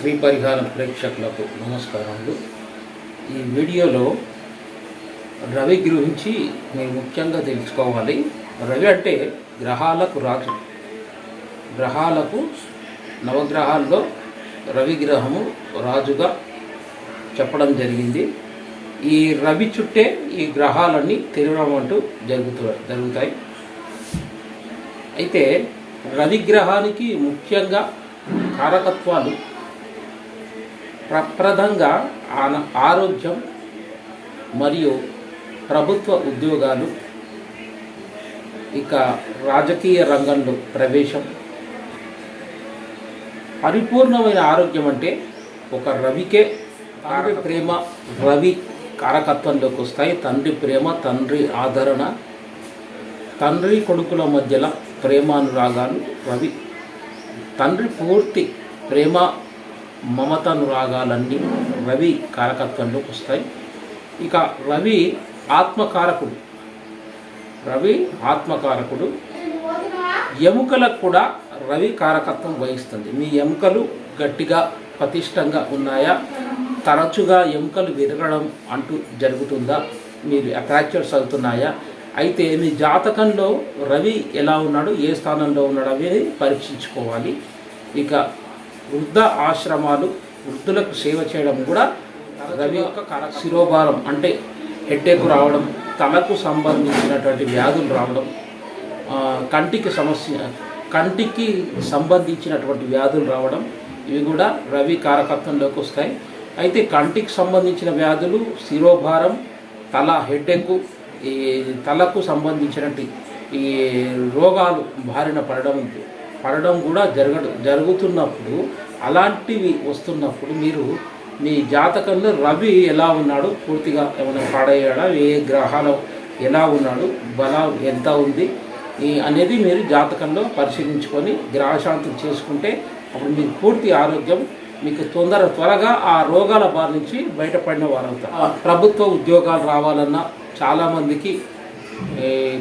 శ్రీ పరిహారం ప్రేక్షకులకు నమస్కారములు. ఈ వీడియోలో రవి గురించి మీరు ముఖ్యంగా తెలుసుకోవాలి. రవి అంటే గ్రహాలకు రాజు. గ్రహాలకు నవగ్రహాల్లో రవి గ్రహము రాజుగా చెప్పడం జరిగింది. ఈ రవి చుట్టే ఈ గ్రహాలన్నీ తిరగడం అంటూ జరుగుతు జరుగుతాయి. అయితే రవి గ్రహానికి ముఖ్యంగా కారకత్వాలు ప్రప్రదంగా ఆన ఆరోగ్యం మరియు ప్రభుత్వ ఉద్యోగాలు ఇక రాజకీయ రంగంలో ప్రవేశం. పరిపూర్ణమైన ఆరోగ్యం అంటే ఒక రవికే తండ్రి ప్రేమ రవి కారకత్వంలోకి వస్తాయి. తండ్రి ప్రేమ తండ్రి ఆదరణ తండ్రి కొడుకుల మధ్యలో ప్రేమానురాగాలు రవి తండ్రి పూర్తి ప్రేమ మమతానురాగాలన్నీ రవి కారకత్వంలోకి వస్తాయి. ఇక రవి ఆత్మకారకుడు. రవి ఆత్మకారకుడు. ఎముకలకు కూడా రవి కారకత్వం వహిస్తుంది. మీ ఎముకలు గట్టిగా పతిష్టంగా ఉన్నాయా? తరచుగా ఎముకలు విరగడం అంటూ జరుగుతుందా? మీరు ఫ్రాక్చర్స్ అవుతున్నాయా అయితే మీ జాతకంలో రవి ఎలా ఉన్నాడు? ఏ స్థానంలో ఉన్నాడు అనేది పరీక్షించుకోవాలి. ఇక వృద్ధ ఆశ్రమాలు వృద్ధులకు సేవ చేయడం కూడా రవి యొక్క శిరోభారం. అంటే హెడ్డేక్ రావడం తలకు సంబంధించినటువంటి వ్యాధులు రావడం కంటికి సమస్య కంటికి సంబంధించినటువంటి వ్యాధులు రావడం ఇవి కూడా రవి కారకత్వంలోకి వస్తాయి. అయితే కంటికి సంబంధించిన వ్యాధులు శిరోభారం తల హెడ్డెక్ ఈ తలకు సంబంధించినటువంటి ఈ రోగాలు బారిన పడడం పడడం కూడా జరగడం జరుగుతున్నప్పుడు అలాంటివి వస్తున్నప్పుడు మీరు మీ జాతకంలో రవి ఎలా ఉన్నాడు? పూర్తిగా ఏమైనా పాడయ్యాడా? ఏ గ్రహాలు ఎలా ఉన్నాడు? బలం ఎంత ఉంది? అనేది మీరు జాతకంలో పరిశీలించుకొని గ్రహశాంతం చేసుకుంటే అప్పుడు మీకు పూర్తి ఆరోగ్యం మీకు తొందర త్వరగా ఆ రోగాల బారి నుంచి బయటపడిన వారు అవుతారు ఆ ప్రభుత్వ ఉద్యోగాలు రావాలన్నా చాలామందికి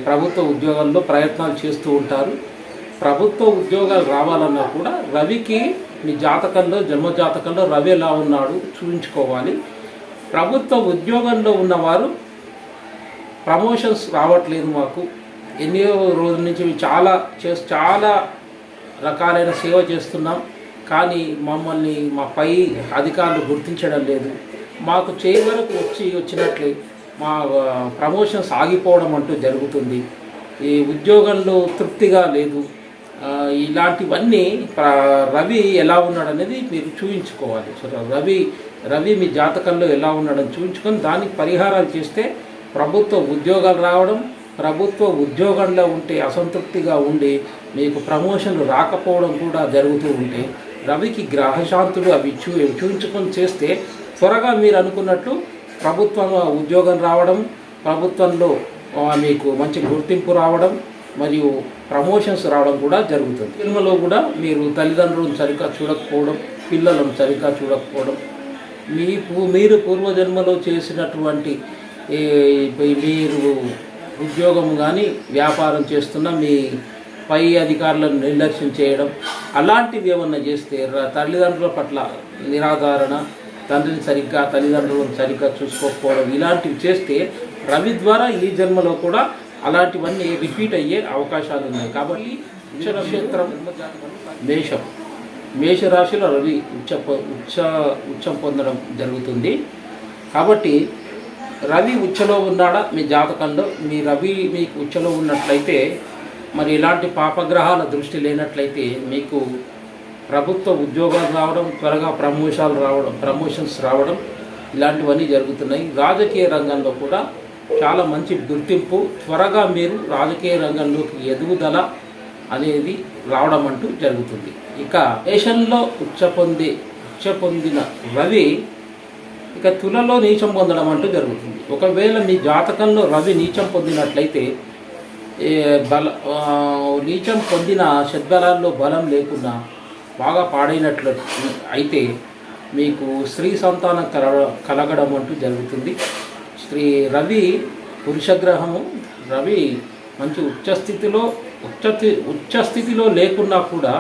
ప్రభుత్వ ఉద్యోగాల్లో ప్రయత్నాలు చేస్తూ ఉంటారు. ప్రభుత్వ ఉద్యోగాలు రావాలన్నా కూడా రవికి మీ జాతకంలో జన్మ జాతకంలో రవి ఎలా ఉన్నాడు చూపించుకోవాలి. ప్రభుత్వ ఉద్యోగంలో ఉన్నవారు ప్రమోషన్స్ రావట్లేదు మాకు. ఎన్నో రోజుల నుంచి చాలా చే చాలా రకాలైన సేవ చేస్తున్నాం. కానీ మమ్మల్ని మా పై అధికారులు గుర్తించడం లేదు. మాకు చేయి వరకు వచ్చి వచ్చినట్లే మా ప్రమోషన్స్ ఆగిపోవడం అంటూ జరుగుతుంది. ఈ ఉద్యోగంలో తృప్తిగా లేదు. ఇలాంటివన్నీ రవి ఎలా ఉన్నాడు అనేది మీరు చూపించుకోవాలి సో రవి రవి మీ జాతకంలో ఎలా ఉన్నాడని చూపించుకొని దానికి పరిహారాలు చేస్తే ప్రభుత్వ ఉద్యోగాలు రావడం ప్రభుత్వ ఉద్యోగంలో ఉంటే అసంతృప్తిగా ఉండి మీకు ప్రమోషన్లు రాకపోవడం కూడా జరుగుతూ ఉంటే రవికి గ్రహశాంతులు అవి చూ చూపించుకొని చేస్తే త్వరగా మీరు అనుకున్నట్లు ప్రభుత్వం ఉద్యోగం రావడం ప్రభుత్వంలో మీకు మంచి గుర్తింపు రావడం మరియు ప్రమోషన్స్ రావడం కూడా జరుగుతుంది. సినిమాలో కూడా మీరు తల్లిదండ్రులను సరిగ్గా చూడకపోవడం పిల్లలను సరిగ్గా చూడకపోవడం మీ పూ- మీరు పూర్వజన్మలో చేసినటువంటి మీరు ఉద్యోగం కానీ వ్యాపారం చేస్తున్న మీ పై అధికారులను నిర్లక్ష్యం చేయడం అలాంటివి ఏమన్నా చేస్తే తల్లిదండ్రుల పట్ల నిరాధారణ తండ్రిని సరిగ్గా తల్లిదండ్రులను సరిగ్గా చూసుకోకపోవడం ఇలాంటివి చేస్తే రవి ద్వారా ఈ జన్మలో కూడా అలాంటివన్నీ రిపీట్ అయ్యే అవకాశాలు ఉన్నాయి. కాబట్టి ఉచ్చ నక్షత్రం మేషం. మేషరాశిలో రవి ఉచ్చ పొ- ఉచ్చ ఉచ్చం పొందడం జరుగుతుంది. కాబట్టి రవి ఉచ్చలో ఉన్నాడా? మీ జాతకంలో మీ రవి మీకు ఉచ్చలో ఉన్నట్లయితే మరి ఇలాంటి పాపగ్రహాల దృష్టి లేనట్లయితే మీకు ప్రభుత్వ ఉద్యోగాలు రావడం త్వరగా ప్రమోషన్లు రావడం ప్రమోషన్స్ రావడం ఇలాంటివన్నీ జరుగుతున్నాయి. రాజకీయ రంగంలో కూడా చాలా మంచి గుర్తింపు. త్వరగా మీరు రాజకీయ రంగంలోకి ఎదుగుదల అనేది రావడం అంటూ జరుగుతుంది. ఇక దేశంలో ఉచ్చ పొందే ఉచ్చ పొందిన రవి ఇక తులలో నీచం పొందడం అంటూ జరుగుతుంది. ఒకవేళ మీ జాతకంలో రవి నీచం పొందినట్లయితే బల నీచం పొందిన షడ్బలాల్లో బలం లేకుండా బాగా పాడైనట్లు అయితే మీకు స్త్రీ సంతానం కల కలగడం అంటూ జరుగుతుంది. స్త్రీ రవి పురుషగ్రహము. రవి మంచి ఉచ్చస్థితిలో ఉచ్చ ఉచ్చస్థితిలో లేకున్నా కూడా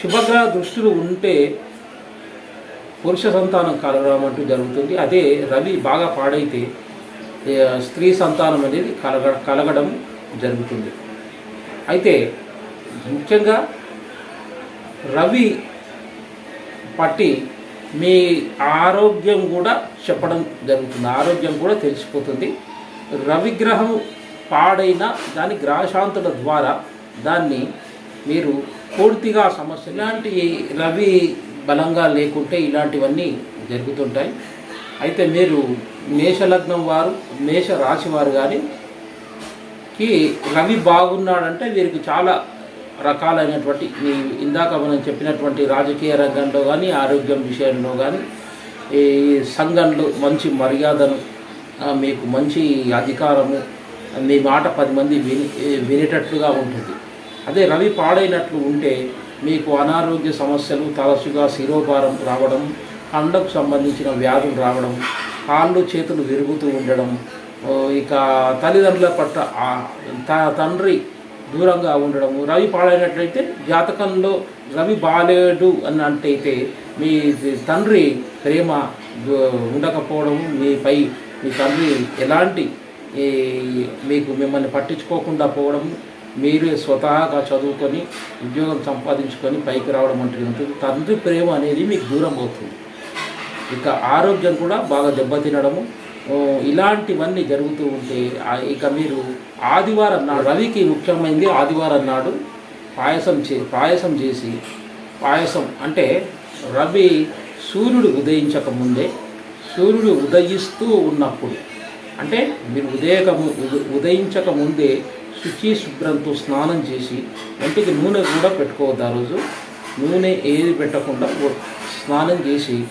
శుభగ్రహ దృష్టిలు ఉంటే పురుష సంతానం కలగడం అంటూ జరుగుతుంది. అదే రవి బాగా పాడైతే స్త్రీ సంతానం అనేది కలగ కలగడం జరుగుతుంది. అయితే ముఖ్యంగా రవి పట్టి మీ ఆరోగ్యం కూడా చెప్పడం జరుగుతుంది. ఆరోగ్యం కూడా తెలిసిపోతుంది. రవిగ్రహం పాడైన దాని గ్రహశాంతుల ద్వారా దాన్ని మీరు పూర్తిగా సమస్య ఇలాంటి రవి బలంగా లేకుంటే ఇలాంటివన్నీ జరుగుతుంటాయి. అయితే మీరు మేషలగ్నం వారు మేష రాశి వారు కానీ కి రవి బాగున్నాడంటే వీరికి చాలా రకాలైనటువంటి ఈ ఇందాక మనం చెప్పినటువంటి రాజకీయ రంగంలో కానీ ఆరోగ్యం విషయంలో కానీ ఈ సంఘంలో మంచి మర్యాదను మీకు మంచి అధికారము మీ మాట పది మంది విని వినేటట్లుగా ఉంటుంది. అదే రవి పాడైనట్లు ఉంటే మీకు అనారోగ్య సమస్యలు తరచుగా శిరోభారం రావడం కండకు సంబంధించిన వ్యాధులు రావడం కాళ్ళు చేతులు విరుగుతూ ఉండడం ఇక తల్లిదండ్రుల పట్ల తండ్రి దూరంగా ఉండడము. రవి పాడైనట్లయితే జాతకంలో రవి బాలేడు అని అంటే మీ తండ్రి ప్రేమ ఉండకపోవడము మీపై మీ తండ్రి ఎలాంటి మీకు మిమ్మల్ని పట్టించుకోకుండా పోవడం మీరే స్వతహాగా చదువుకొని ఉద్యోగం సంపాదించుకొని పైకి రావడం అంటే ఉంటుంది. తండ్రి ప్రేమ అనేది మీకు దూరం అవుతుంది. ఇక ఆరోగ్యం కూడా బాగా దెబ్బతినడము. ఇలాంటివన్నీ జరుగుతూ ఉంటే ఇక మీరు ఆదివారం నాడు రవికి ముఖ్యమైనది ఆదివారం నాడు పాయసం చే పాయసం చేసి పాయసం అంటే రవి సూర్యుడు ఉదయించక ముందే సూర్యుడు ఉదయిస్తూ ఉన్నప్పుడు అంటే మీరు ఉదయక ఉదయించక ముందే శుచి శుభ్రంతో స్నానం చేసి ఒంటికి నూనె కూడా పెట్టుకోవద్దు ఆ రోజు. నూనె ఏది పెట్టకుండా స్నానం చేసి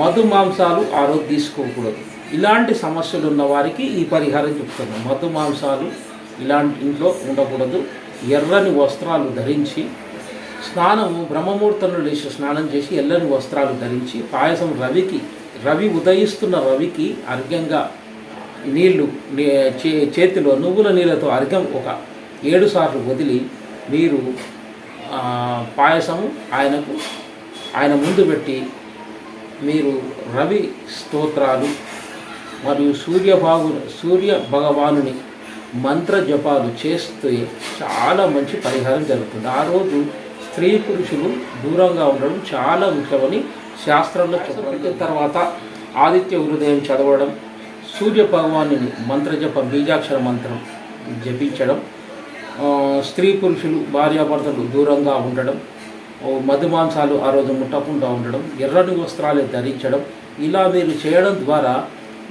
మధు మాంసాలు ఆ రోజు తీసుకోకూడదు. ఇలాంటి సమస్యలు ఉన్న వారికి ఈ పరిహారం చెప్తున్నాను మధు మాంసాలు ఇలాంటి ఇంట్లో ఉండకూడదు. ఎర్రని వస్త్రాలు ధరించి స్నానము బ్రహ్మముహూర్తంలో లేచి స్నానం చేసి ఎల్లని వస్త్రాలు ధరించి పాయసం రవికి రవి ఉదయిస్తున్న రవికి అర్ఘ్యంగా నీళ్ళు చే- చేతిలో నువ్వుల నీళ్ళతో అర్ఘ్యం ఒక ఏడు సార్లు వదిలి మీరు పాయసము ఆయనకు ఆయన ముందు పెట్టి మీరు రవి స్తోత్రాలు మరియు సూర్యభాగు సూర్య భగవానుని మంత్ర జపాలు చేస్తే చాలా మంచి పరిహారం జరుగుతుంది. ఆ రోజు స్త్రీ పురుషులు దూరంగా ఉండడం చాలా ముఖ్యమని శాస్త్రంలో చెప్పిన తర్వాత ఆదిత్య హృదయం చదవడం సూర్య భగవానుని మంత్రజప బీజాక్షర మంత్రం జపించడం స్త్రీ పురుషులు భార్యాభర్తలు దూరంగా ఉండడం మధుమాంసాలు ఆ రోజు ముట్టకుండా ఉండడం ఎర్రని వస్త్రాలు ధరించడం ఇలా మీరు చేయడం ద్వారా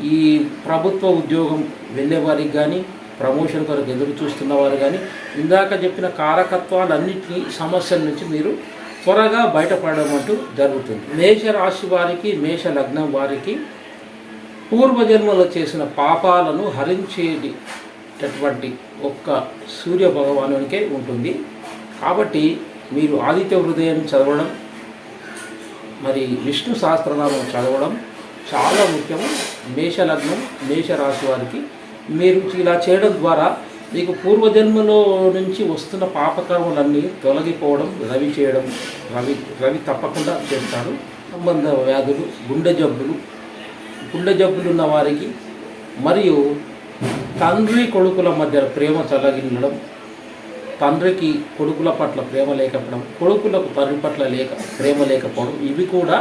ఈ ప్రభుత్వ ఉద్యోగం వెళ్ళేవారికి కానీ ప్రమోషన్ కొరకు ఎదురు చూస్తున్న వారు కానీ ఇందాక చెప్పిన కారకత్వాలన్నింటినీ సమస్యల నుంచి మీరు త్వరగా బయటపడడం అంటూ జరుగుతుంది. మేష రాశి వారికి మేష లగ్నం వారికి పూర్వజన్మలో చేసిన పాపాలను హరించేటటువంటి ఒక్క సూర్య భగవానునికే ఉంటుంది. కాబట్టి మీరు ఆదిత్య హృదయం చదవడం మరి విష్ణు సహస్రనామం చదవడం చాలా ముఖ్యం మేషలగ్నం మేషరాశి వారికి మీరు ఇలా చేయడం ద్వారా మీకు పూర్వజన్మలో నుంచి వస్తున్న పాపకర్మలన్నీ తొలగిపోవడం రవి చేయడం రవి రవి తప్పకుండా చేస్తారు. సంబంధ వ్యాధులు గుండె జబ్బులు గుండె జబ్బులు ఉన్న వారికి మరియు తండ్రి కొడుకుల మధ్య ప్రేమ చల్లగిల్లడం తండ్రికి కొడుకుల పట్ల ప్రేమ లేకపోవడం కొడుకులకు తండ్రి పట్ల లేక ప్రేమ లేకపోవడం ఇవి కూడా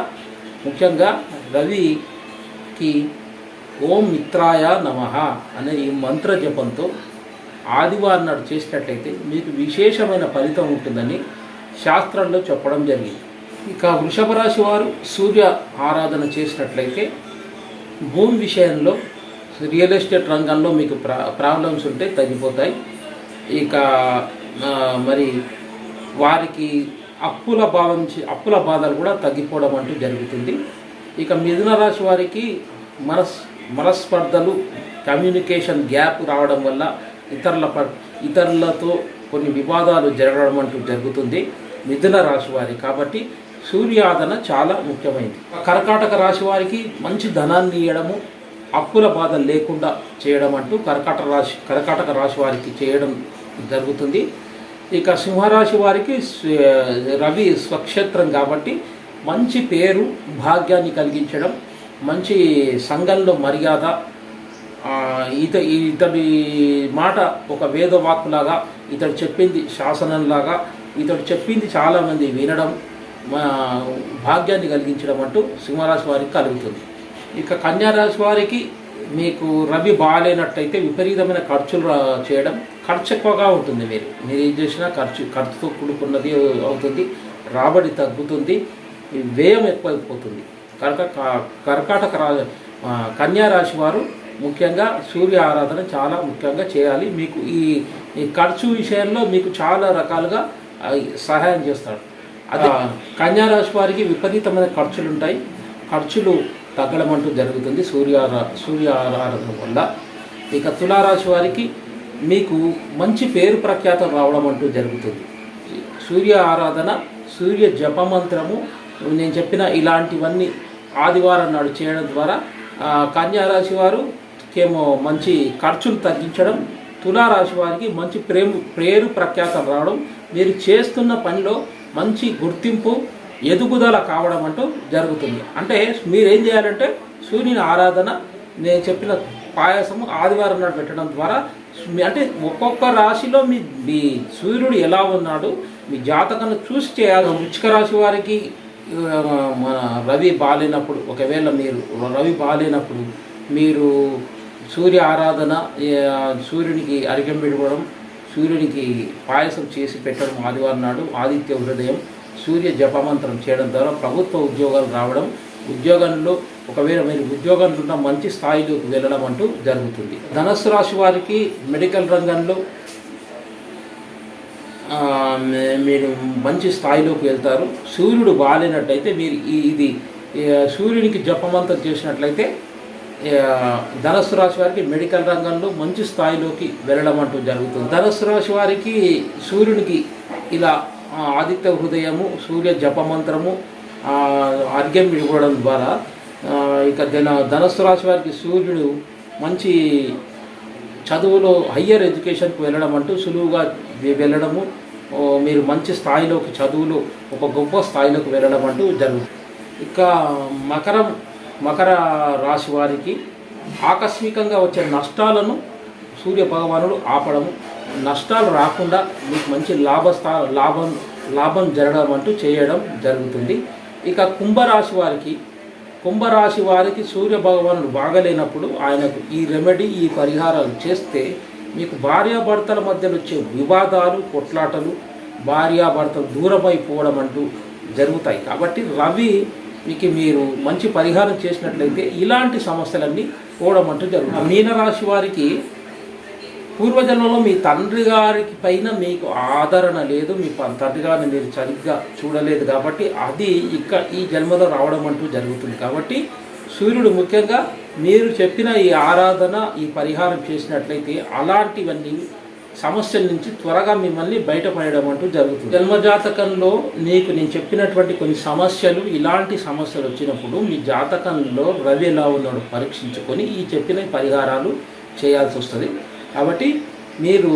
ముఖ్యంగా రవికి ఓం మిత్రాయ నమ అనే ఈ మంత్ర జపంతో ఆదివారం నాడు చేసినట్లయితే మీకు విశేషమైన ఫలితం ఉంటుందని శాస్త్రంలో చెప్పడం జరిగింది. ఇక వృషభ రాశి వారు సూర్య ఆరాధన చేసినట్లయితే భూమి విషయంలో రియల్ ఎస్టేట్ రంగంలో మీకు ప్రా ప్రాబ్లమ్స్ ఉంటే తగ్గిపోతాయి. ఇక మరి వారికి అప్పుల భావం అప్పుల బాధలు కూడా తగ్గిపోవడం అంటూ జరుగుతుంది. ఇక మిథున రాశి వారికి మనస్ మనస్పర్ధలు కమ్యూనికేషన్ గ్యాప్ రావడం వల్ల ఇతరుల ప- ఇతరులతో కొన్ని వివాదాలు జరగడం అంటూ జరుగుతుంది మిథున రాశి వారి. కాబట్టి సూర్యాదన చాలా ముఖ్యమైనది. కర్కాటక రాశి వారికి మంచి ధనాన్ని ఇవ్వడము అప్పుల బాధ లేకుండా చేయడం అంటూ కర్కాటక రాశి కర్కాటక రాశి వారికి చేయడం జరుగుతుంది. ఇక సింహరాశి వారికి రవి స్వక్షేత్రం కాబట్టి మంచి పేరు భాగ్యాన్ని కలిగించడం మంచి సంఘంలో మర్యాద ఆ, ఇత ఇతడి మాట ఒక వేదవాక్కులాగా ఇతడు చెప్పింది శాసనంలాగా ఇతడు చెప్పింది చాలామంది వినడం మా భాగ్యాన్ని కలిగించడం అంటూ సింహరాశి వారికి కలుగుతుంది. ఇక కన్యారాశి వారికి మీకు రవి బాగాలేనట్టయితే విపరీతమైన ఖర్చులు చేయడం ఖర్చు ఎక్కువగా ఉంటుంది మీరు. మీరు ఏం చేసినా ఖర్చు ఖర్చుతో కూడుకున్నది అవుతుంది రాబడి తగ్గుతుంది వ్యయం ఎక్కువైపోతుంది. కనుక కర్కాటక రా ఆ, కన్యా రాశి వారు ముఖ్యంగా సూర్య ఆరాధన చాలా ముఖ్యంగా చేయాలి. మీకు ఈ ఖర్చు విషయంలో మీకు చాలా రకాలుగా సహాయం చేస్తాడు అదే కన్యా రాశి వారికి విపరీతమైన ఖర్చులు ఉంటాయి ఖర్చులు తగ్గడం అంటూ జరుగుతుంది సూర్య సూర్య ఆరాధన వల్ల. ఇక తులారాశి వారికి మీకు మంచి పేరు ప్రఖ్యాతం రావడం అంటూ జరుగుతుంది. సూర్య ఆరాధన సూర్య జపమంత్రము నేను చెప్పిన ఇలాంటివన్నీ ఆదివారం నాడు చేయడం ద్వారా కన్యారాశి కన్యా వారు కేమో మంచి ఖర్చులు తగ్గించడం తులారాశి వారికి మంచి ప్రేమ పేరు ప్రఖ్యాతం రావడం మీరు చేస్తున్న పనిలో మంచి గుర్తింపు ఎదుగుదల కావడం అంటూ జరుగుతుంది. అంటే మీరేం చేయాలంటే సూర్యుని ఆరాధన నేను చెప్పిన పాయసము ఆదివారం నాడు పెట్టడం ద్వారా మీ- అంటే ఒక్కొక్క రాశిలో మీ మీ సూర్యుడు ఎలా ఉన్నాడు మీ జాతకాన్ని చూసి చేయాలి వృచ్చిక రాశి వారికి మన రవి బాలేనప్పుడు ఒకవేళ మీరు రవి బాలేనప్పుడు మీరు సూర్య ఆరాధన సూర్యునికి అరిగం పెట్టుకోవడం సూర్యునికి పాయసం చేసి పెట్టడం ఆదివారం నాడు ఆదిత్య హృదయం సూర్య జపమంత్రం చేయడం ద్వారా ప్రభుత్వ ఉద్యోగాలు రావడం ఉద్యోగంలో ఒకవేళ మీరు ఉద్యోగంలో ఉన్న మంచి స్థాయిలోకి వెళ్ళడం అంటూ జరుగుతుంది. ధనస్సు రాశి వారికి మెడికల్ రంగంలో మీరు మంచి స్థాయిలోకి వెళ్తారు. సూర్యుడు బాగాలేనట్టయితే మీరు ఇది సూర్యునికి జపమంతం చేసినట్లయితే ధనస్సు రాశి వారికి మెడికల్ రంగంలో మంచి స్థాయిలోకి వెళ్ళడం అంటూ జరుగుతుంది. ధనస్సు రాశి వారికి సూర్యునికి ఇలా ఆదిత్య హృదయము సూర్య జపమంత్రము అర్ఘ్యం ఇవ్వడం ద్వారా ఇక ధన ధనస్సు రాశి వారికి సూర్యుడు మంచి చదువులో హయ్యర్ ఎడ్యుకేషన్కి వెళ్ళడం అంటూ సులువుగా వెళ్ళడము మీరు మంచి స్థాయిలోకి చదువులు ఒక గొప్ప స్థాయిలోకి వెళ్ళడం అంటూ జరుగుతుంది. ఇక మకరం మకర రాశి వారికి ఆకస్మికంగా వచ్చే నష్టాలను సూర్య భగవానుడు ఆపడము నష్టాలు రాకుండా మీకు మంచి లాభస్థా లాభం లాభం జరగడం అంటూ చేయడం జరుగుతుంది. ఇక కుంభరాశి వారికి కుంభరాశి వారికి సూర్య భగవానుడు బాగలేనప్పుడు ఆయనకు ఈ రెమెడీ ఈ పరిహారాలు చేస్తే మీకు భార్యాభర్తల మధ్యలో వచ్చే వివాదాలు కొట్లాటలు భార్యాభర్తలు దూరమైపోవడం అంటూ జరుగుతాయి. కాబట్టి రవి మీకు మీరు మంచి పరిహారం చేసినట్లయితే ఇలాంటి సమస్యలన్నీ పోవడం అంటూ జరుగుతుంది మీనరాశి వారికి పూర్వజన్మలో మీ తండ్రి గారికి పైన మీకు ఆదరణ లేదు మీ ప- తండ్రి గారిని మీరు సరిగ్గా చూడలేదు కాబట్టి అది ఇక ఈ జన్మలో రావడం అంటూ జరుగుతుంది. కాబట్టి సూర్యుడు ముఖ్యంగా మీరు చెప్పిన ఈ ఆరాధన ఈ పరిహారం చేసినట్లయితే అలాంటివన్నీ సమస్యల నుంచి త్వరగా మిమ్మల్ని బయటపడడం అంటూ జరుగుతుంది. జన్మజాతకంలో నీకు నేను చెప్పినటువంటి కొన్ని సమస్యలు ఇలాంటి సమస్యలు వచ్చినప్పుడు మీ జాతకంలో రవి ఎలా ఉన్నాడు పరీక్షించుకొని ఈ చెప్పిన పరిహారాలు చేయాల్సి వస్తుంది. కాబట్టి మీరు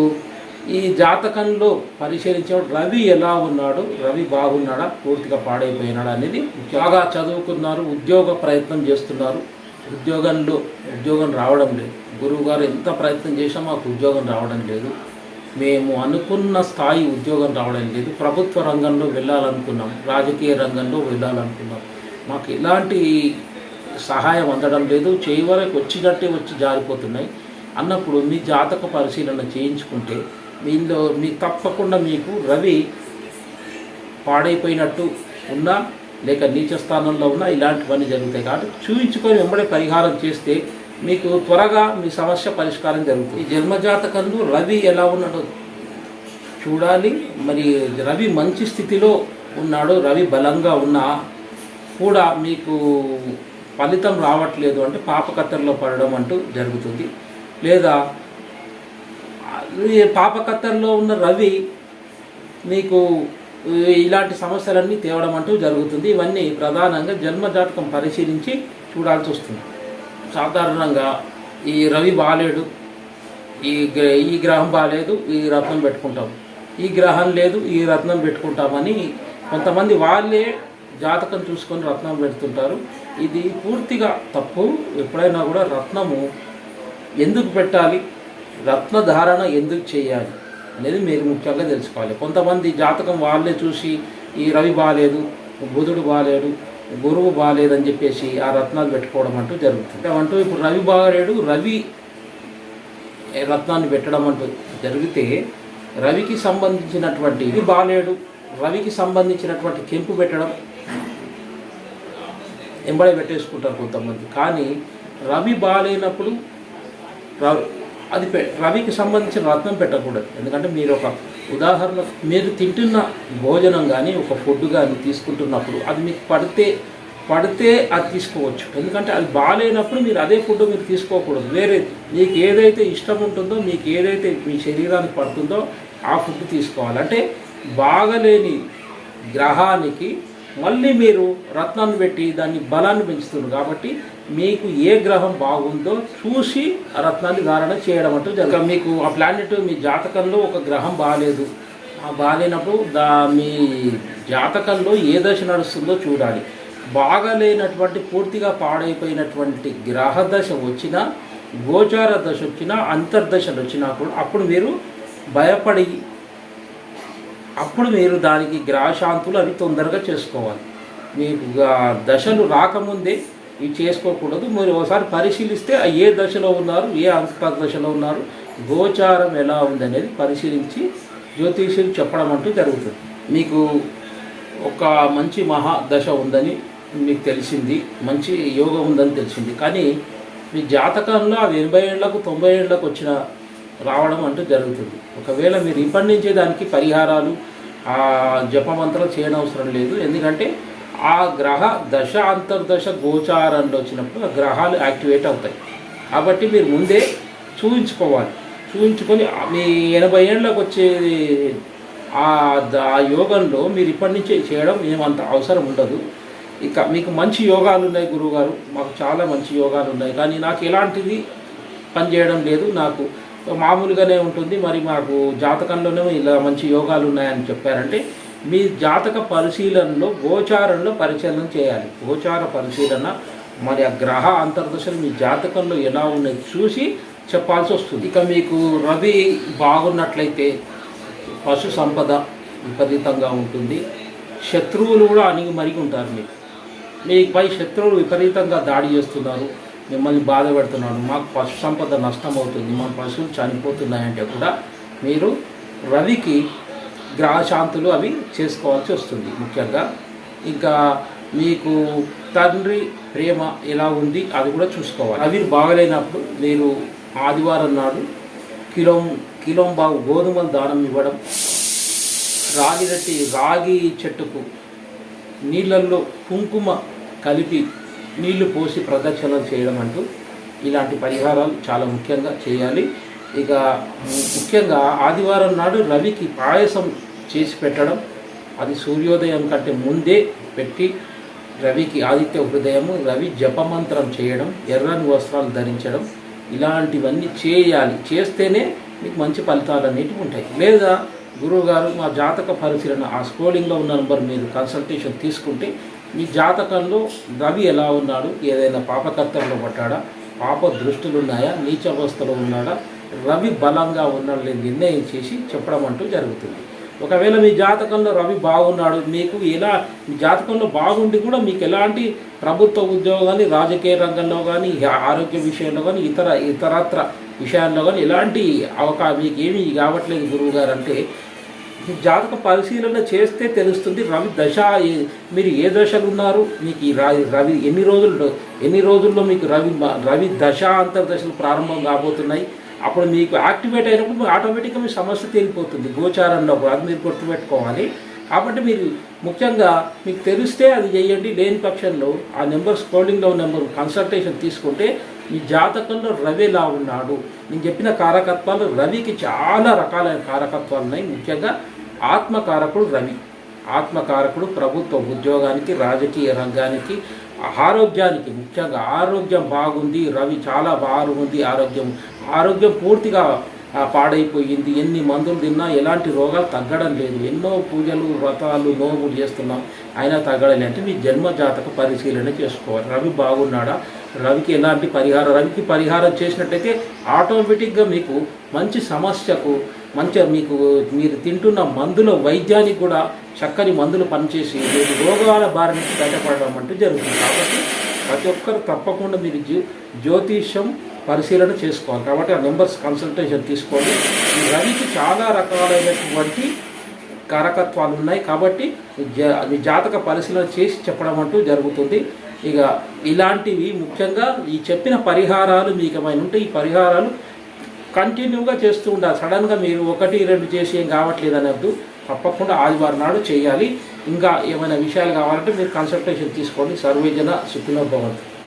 ఈ జాతకంలో పరిశీలించే రవి ఎలా ఉన్నాడు రవి బాగున్నాడా పూర్తిగా పాడైపోయినాడా అనేది బాగా చదువుకున్నారు ఉద్యోగ ప్రయత్నం చేస్తున్నారు. ఉద్యోగంలో ఉద్యోగం రావడం లేదు. గురువు గారు ఎంత ప్రయత్నం చేసినా మాకు ఉద్యోగం రావడం లేదు. మేము అనుకున్న స్థాయి ఉద్యోగం రావడం లేదు. ప్రభుత్వ రంగంలో వెళ్ళాలనుకున్నాం రాజకీయ రంగంలో వెళ్ళాలనుకున్నాం. మాకు ఎలాంటి సహాయం అందడం లేదు. చేయి వరకు వచ్చినట్టే వచ్చి జారిపోతున్నాయి. అన్నప్పుడు మీ జాతక పరిశీలన చేయించుకుంటే మీలో మీ తప్పకుండా మీకు రవి పాడైపోయినట్టు ఉన్నా లేక నీచ స్థానంలో ఉన్నా ఇలాంటివన్నీ జరుగుతాయి. కాబట్టి చూపించుకొని వెంబడే పరిహారం చేస్తే మీకు త్వరగా మీ సమస్య పరిష్కారం జరుగుతుంది. ఈ జన్మజాతకంలో రవి ఎలా ఉన్నాడో చూడాలి. మరి రవి మంచి స్థితిలో ఉన్నాడు రవి బలంగా ఉన్నా కూడా మీకు ఫలితం రావట్లేదు అంటే పాపకత్తెరలో పడడం అంటూ జరుగుతుంది. లేదా ఈ పాపకత్తర్లో ఉన్న రవి మీకు ఇలాంటి సమస్యలన్నీ తేవడం అంటూ జరుగుతుంది. ఇవన్నీ ప్రధానంగా జన్మజాతకం పరిశీలించి చూడాల్సి వస్తుంది. సాధారణంగా ఈ రవి బాలేడు ఈ గ్ర- ఈ గ్రహం బాలేదు ఈ రత్నం పెట్టుకుంటాం. ఈ గ్రహం లేదు ఈ రత్నం పెట్టుకుంటామని కొంతమంది వాళ్ళే జాతకం చూసుకొని రత్నం పెడుతుంటారు. ఇది పూర్తిగా తప్పు. ఎప్పుడైనా కూడా రత్నము ఎందుకు పెట్టాలి? రత్నధారణ ఎందుకు చేయాలి అనేది మీరు ముఖ్యంగా తెలుసుకోవాలి. కొంతమంది జాతకం వాళ్ళే చూసి ఈ రవి బాగాలేదు బుధుడు బాగాలేడు గురువు బాగాలేదని చెప్పేసి ఆ రత్నాలు పెట్టుకోవడం అంటూ జరుగుతుంది. అంటూ ఇప్పుడు రవి బాగాలేడు రవి రత్నాన్ని పెట్టడం అంటూ జరిగితే రవికి సంబంధించినటువంటి ఇది బాగాలేడు రవికి సంబంధించినటువంటి కెంపు పెట్టడం ఎంబడే పెట్టేసుకుంటారు కొంతమంది. కానీ రవి బాగాలేనప్పుడు రవి అది పె రవికి సంబంధించిన రత్నం పెట్టకూడదు. ఎందుకంటే మీరు ఒక ఉదాహరణ మీరు తింటున్న భోజనం కానీ ఒక ఫుడ్ కానీ తీసుకుంటున్నప్పుడు అది మీకు పడితే పడితే అది తీసుకోవచ్చు. ఎందుకంటే అది బాగాలేనప్పుడు మీరు అదే ఫుడ్ మీరు తీసుకోకూడదు. వేరే మీకు ఏదైతే ఇష్టం ఉంటుందో మీకు ఏదైతే మీ శరీరానికి పడుతుందో ఆ ఫుడ్ తీసుకోవాలి. అంటే బాగలేని గ్రహానికి మళ్ళీ మీరు రత్నాన్ని పెట్టి దాన్ని బలాన్ని పెంచుతున్నారు. కాబట్టి మీకు ఏ గ్రహం బాగుందో చూసి రత్నాన్ని ధారణ చేయడం అంటూ మీకు ఆ ప్లానెట్ మీ జాతకంలో ఒక గ్రహం బాగాలేదు ఆ బాగాలేనప్పుడు దా మీ జాతకంలో ఏ దశ నడుస్తుందో చూడాలి. బాగలేనటువంటి పూర్తిగా పాడైపోయినటువంటి గ్రహ దశ వచ్చినా గోచార దశ వచ్చినా అంతర్దశలు వచ్చినా కూడా అప్పుడు మీరు భయపడి అప్పుడు మీరు దానికి గ్రహశాంతులు అవి తొందరగా చేసుకోవాలి. మీకు దశలు రాకముందే ఇవి చేసుకోకూడదు. మీరు ఒకసారి పరిశీలిస్తే ఏ దశలో ఉన్నారు ఏ అంతర్ దశలో ఉన్నారు గోచారం ఎలా ఉందనేది పరిశీలించి జ్యోతిష్యులు చెప్పడం అంటూ జరుగుతుంది. మీకు ఒక మంచి మహా దశ ఉందని మీకు తెలిసింది మంచి యోగం ఉందని తెలిసింది. కానీ మీ జాతకంలో అది ఎనభై ఏళ్ళకు తొంభై ఏళ్ళకు వచ్చిన రావడం అంటూ జరుగుతుంది. ఒకవేళ మీరు ఇప్పటి నుంచే దానికి పరిహారాలు ఆ జపమంత్రాలు చేయడం అవసరం లేదు. ఎందుకంటే ఆ గ్రహ దశ అంతర్దశ గోచారంలో వచ్చినప్పుడు ఆ గ్రహాలు యాక్టివేట్ అవుతాయి. కాబట్టి మీరు ముందే చూపించుకోవాలి చూపించుకొని మీ ఎనభై ఏళ్ళకి వచ్చేది ఆ ఆ యోగంలో మీరు ఇప్పటి నుంచే చేయడం ఏమంత అవసరం ఉండదు. ఇక మీకు మంచి యోగాలు ఉన్నాయి గురువుగారు. మాకు చాలా మంచి యోగాలు ఉన్నాయి. కానీ నాకు ఎలాంటిది పనిచేయడం లేదు. నాకు మామూలుగానే ఉంటుంది. మరి మాకు జాతకంలోనే ఇలా మంచి యోగాలు ఉన్నాయని చెప్పారంటే మీ జాతక పరిశీలనలో గోచారంలో పరిశీలన చేయాలి. గోచార పరిశీలన మరి ఆ గ్రహ అంతర్దశలు మీ జాతకంలో ఎలా ఉన్నాయి చూసి చెప్పాల్సి వస్తుంది. ఇక మీకు రవి బాగున్నట్లయితే పశు సంపద విపరీతంగా ఉంటుంది. శత్రువులు కూడా అణిగి మరిగి ఉంటారు మీకు. మీపై శత్రువులు విపరీతంగా దాడి చేస్తున్నారు. మిమ్మల్ని బాధ పెడుతున్నాడు మాకు పశు సంపద నష్టం అవుతుంది. మా పశువులు చనిపోతున్నాయంటే కూడా మీరు రవికి గ్రహశాంతులు అవి చేసుకోవాల్సి వస్తుంది ముఖ్యంగా. ఇంకా మీకు తండ్రి ప్రేమ ఎలా ఉంది అది కూడా చూసుకోవాలి. అవి బాగలేనప్పుడు మీరు ఆదివారం నాడు కిలో కిలో బాగు గోధుమలు దానం ఇవ్వడం రాగి రట్టి రాగి చెట్టుకు నీళ్ళల్లో కుంకుమ కలిపి నీళ్ళు పోసి ప్రదక్షిణలు చేయడం అంటూ ఇలాంటి పరిహారాలు చాలా ముఖ్యంగా చేయాలి. ఇక ముఖ్యంగా ఆదివారం నాడు రవికి పాయసం చేసి పెట్టడం అది సూర్యోదయం కంటే ముందే పెట్టి రవికి ఆదిత్య హృదయము రవి జపమంత్రం చేయడం ఎర్రని వస్త్రాలు ధరించడం ఇలాంటివన్నీ చేయాలి. చేస్తేనే మీకు మంచి ఫలితాలు అనేటివి ఉంటాయి. లేదా గురువుగారు మా జాతక పరిశీలన ఆ స్క్రోలింగ్లో ఉన్న నెంబర్ మీరు కన్సల్టేషన్ తీసుకుంటే మీ జాతకంలో రవి ఎలా ఉన్నాడు ఏదైనా పాపకర్తల్లో పట్టాడా పాప దృష్టిలు ఉన్నాయా నీచవస్థలో ఉన్నాడా రవి బలంగా ఉన్నాడు నిర్ణయం చేసి చెప్పడం అంటూ జరుగుతుంది. ఒకవేళ మీ జాతకంలో రవి బాగున్నాడు మీకు ఎలా మీ జాతకంలో బాగుండి కూడా మీకు ఎలాంటి ప్రభుత్వ ఉద్యోగం కానీ రాజకీయ రంగంలో కానీ ఆరోగ్య విషయంలో కానీ ఇతర ఇతరత్ర విషయాల్లో కానీ ఎలాంటి అవకా మీకు ఏమీ కావట్లేదు గురువు గారు అంటే జాతక పరిశీలన చేస్తే తెలుస్తుంది రవి దశ మీరు ఏ దశలు ఉన్నారు మీకు ఈ రా- రవి ఎన్ని రోజుల్లో ఎన్ని రోజుల్లో మీకు రవి మ- రవి దశ అంతర్దశలు ప్రారంభం కాబోతున్నాయి అప్పుడు మీకు యాక్టివేట్ అయినప్పుడు మీకు ఆటోమేటిక్గా మీ సమస్య తేలిపోతుంది గోచారంలో అది మీరు గుర్తుపెట్టుకోవాలి. కాబట్టి మీరు ముఖ్యంగా మీకు తెలిస్తే అది చేయండి. లేని పక్షంలో ఆ నెంబర్ స్క్రోలింగ్లో నెంబర్ కన్సల్టేషన్ తీసుకుంటే మీ జాతకంలో రవి ఎలా ఉన్నాడు. నేను చెప్పిన కారకత్వాలు రవికి చాలా రకాలైన కారకత్వాలు ఉన్నాయి. ముఖ్యంగా ఆత్మకారకుడు రవి. ఆత్మకారకుడు ప్రభుత్వ ఉద్యోగానికి రాజకీయ రంగానికి ఆరోగ్యానికి ముఖ్యంగా ఆరోగ్యం బాగుంది. రవి చాలా బాగుంది. ఆరోగ్యం ఆరోగ్యం పూర్తిగా పాడైపోయింది. ఎన్ని మందులు తిన్నా ఎలాంటి రోగాలు తగ్గడం లేదు. ఎన్నో పూజలు వ్రతాలు నోములు చేస్తున్నాం అయినా తగ్గడం అంటే మీ జన్మ జాతక పరిశీలన చేసుకోవాలి. రవి బాగున్నాడా? రవికి ఎలాంటి పరిహారం? రవికి పరిహారం చేసినట్టయితే ఆటోమేటిక్గా మీకు మంచి సమస్యకు మంచిగా మీకు మీరు తింటున్న మందుల వైద్యానికి కూడా చక్కని మందులు పనిచేసి మీరు రోగాల బారి నుంచి బయటపడడం అంటూ జరుగుతుంది. కాబట్టి ప్రతి ఒక్కరు తప్పకుండా మీరు జ్యో జ్యోతిష్యం పరిశీలన చేసుకోవాలి. కాబట్టి ఆ నెంబర్స్ కన్సల్టేషన్ తీసుకోండి. ఈ రవికి చాలా రకాలైనటువంటి కారకత్వాలు ఉన్నాయి. కాబట్టి జా- మీ జాతక పరిశీలన చేసి చెప్పడం అంటూ జరుగుతుంది. ఇక ఇలాంటివి ముఖ్యంగా ఈ చెప్పిన పరిహారాలు మీకు ఏమైనా ఉంటే ఈ పరిహారాలు కంటిన్యూగా చేస్తూ ఉండాలి. సడన్గా మీరు ఒకటి రెండు చేసి ఏం కావట్లేదు అనద్దు. తప్పకుండా ఆదివారం నాడు చేయాలి. ఇంకా ఏమైనా విషయాలు కావాలంటే మీరు కన్సల్టేషన్ తీసుకోండి. సర్వేజన సుఖినో